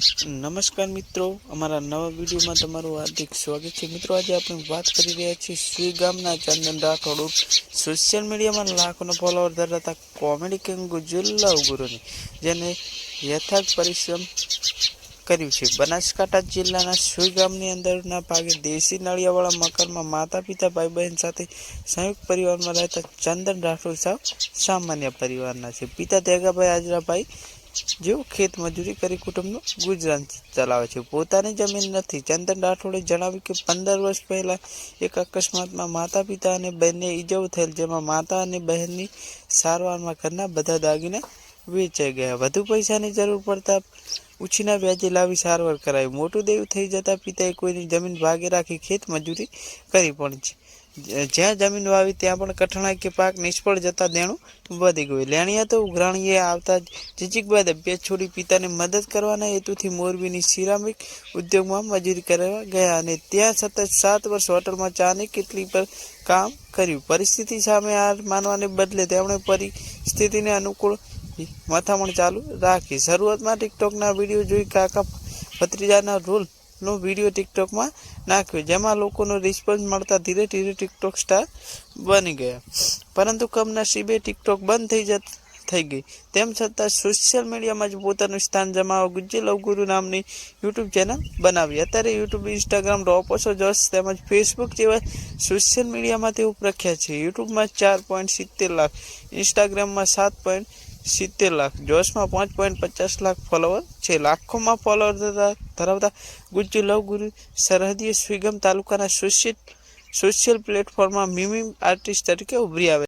નમસ્કાર મિત્રો, અમારા નવા વિડીયોમાં તમારું હાર્દિક સ્વાગત છે. મિત્રો, આજે આપણે વાત કરી રહ્યા છીએ સુઈ ગામના ચંદન રાઠોડ સોશિયલ મીડિયામાં લાખોનો ફોલોઅર ધરાવતા કોમેડી કિંગ ગુજુલ્લા ઉગુરુની, જેને યથાર્થ પરિશ્રમ કર્યું છે. બનાસકાંઠા જિલ્લાના સુઈ ગામની અંદરના ભાગે દેશી નળિયાવાળા મકાનમાં માતા પિતા ભાઈ બહેન સાથે સંયુક્ત પરિવારમાં રહેતા ચંદન રાઠોડ સાવ સામાન્ય પરિવારના છે. પિતા તેગાભાઈ આજરાભાઈ જેઓ ખેત મજૂરી કરી કુટુંબનું ગુજરાન ચલાવે છે. પોતાની જમીન નથી. ચંદન રાઠોડે જણાવ્યું કે પંદર વર્ષ પહેલા એક અકસ્માતમાં માતા પિતા અને બહેનને ઈજાઓ થયેલ, જેમાં માતા અને બહેનની સારવારમાં ઘરના બધા દાગીના વેચાઈ ગયા. વધુ પૈસાની જરૂર પડતા ઉછીના વ્યાજે લાવી સારવાર કરાવી મોટું દેવું થઈ જતા પિતાએ કોઈની જમીન ભાગે રાખી ખેત મજૂરી કરી પણ છે. જ્યાં જમીન વાવી ત્યાં પણ કઠણાઈ કે પાક નિષ્ફળ જતા દેણું વધી ગયું. લેણિયા તો ઉઘરાણીએ આવતા જીજીક બાદ અભ્યાસ છોડી પિતાને મદદ કરવાના હેતુથી મોરબીની સિરામિક ઉદ્યોગમાં મજૂરી કરવા ગયા અને ત્યાં સતત સાત વર્ષ હોટલમાં ચાની કેટલી પર કામ કર્યું. પરિસ્થિતિ સામે હાર માનવાને બદલે તેમણે પરિસ્થિતિને અનુકૂળ મથામણ ચાલુ રાખી. શરૂઆતમાં ટિકટોકના વીડિયો જોઈ કાકા ભત્રીજાના રોલ નો વીડિયો ટિકટોકમાં નાખ્યો, જેમાં લોકોનો રિસ્પોન્સ મળતા ધીરે ધીરે ટિકટોક સ્ટાર બની ગયા. પરંતુ કમનસીબે ટિકટોક બંધ થઈ જત, થઈ ગઈ. તેમ છતાં સોશિયલ મીડિયામાં જ પોતાનું સ્થાન જમાવવા ગુજ્જે લવગુરુ નામની યુટ્યુબ ચેનલ બનાવી. અત્યારે યુટ્યુબ ઇન્સ્ટાગ્રામ ડોપોસો જોશ તેમજ ફેસબુક જેવા સોશિયલ મીડિયામાં તેઓ પ્રખ્યાત છે. યુટ્યુબમાં ચાર પોઈન્ટ સિત્તેર લાખ ઇન્સ્ટાગ્રામમાં સાત પોઈન્ટ સિત્તેર લાખ. જોશમાં પાંચ પોઈન્ટ પચાસ લાખ ફોલોવર છે. લાખોમાં ફોલોવર ધરાવતા ગુજ્જુ લવગુરુ સરહદીય સ્વિગમ તાલુકાના સોશિયલ સોશિયલ પ્લેટફોર્મમાં મિમિમ આર્ટિસ્ટ તરીકે ઉભરી આવે